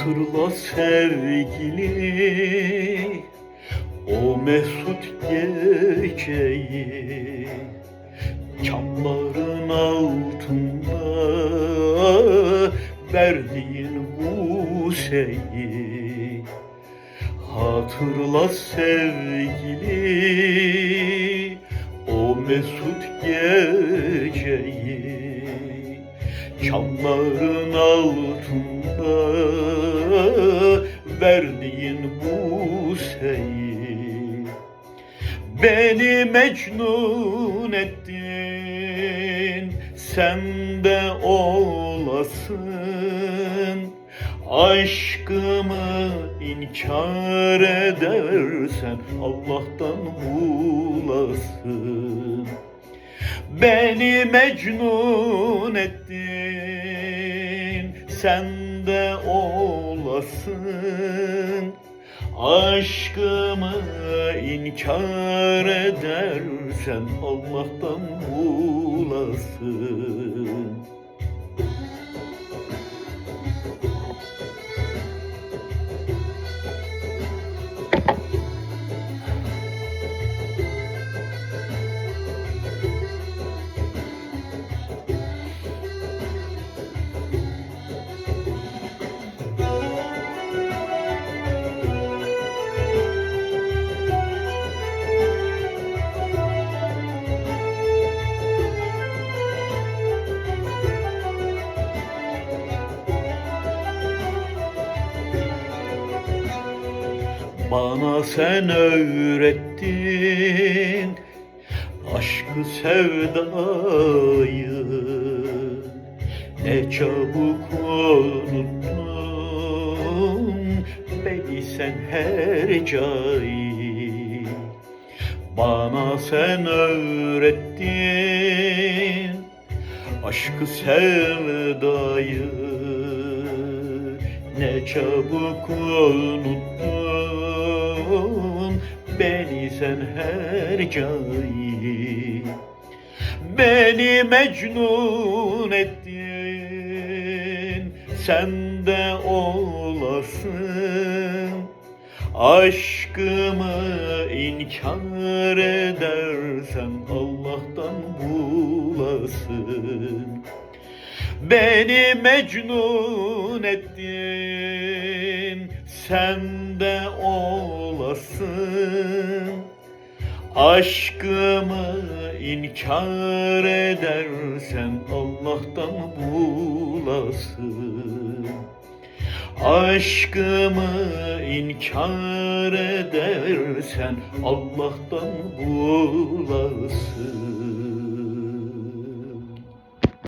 Hatırla sevgili o mesut geceyi Çamların altında verdiğin bu şeyi. Hatırla sevgili o mesut geceyi Çamların altında verdiğin bu şeyi Beni mecnun ettin. Sen de olasın Aşkımı inkar edersen Allah'tan bulasın. Beni mecnun ettin. Sen olasın Aşkımı inkar edersen Allah'tan bulasın Bana sen öğrettin aşkı sevdayı. Ne çabuk unuttun beni sen her cayı. Bana sen öğrettin aşkı sevdayı. Ne çabuk unuttun beni sen her cayı Beni mecnun ettin. Sen de olasın Aşkımı inkar edersen Allah'tan bulasın. Beni mecnun ettin sen de olasın Aşkımı inkar edersen Allah'tan bulasın. Aşkımı inkar edersen Allah'tan bulasın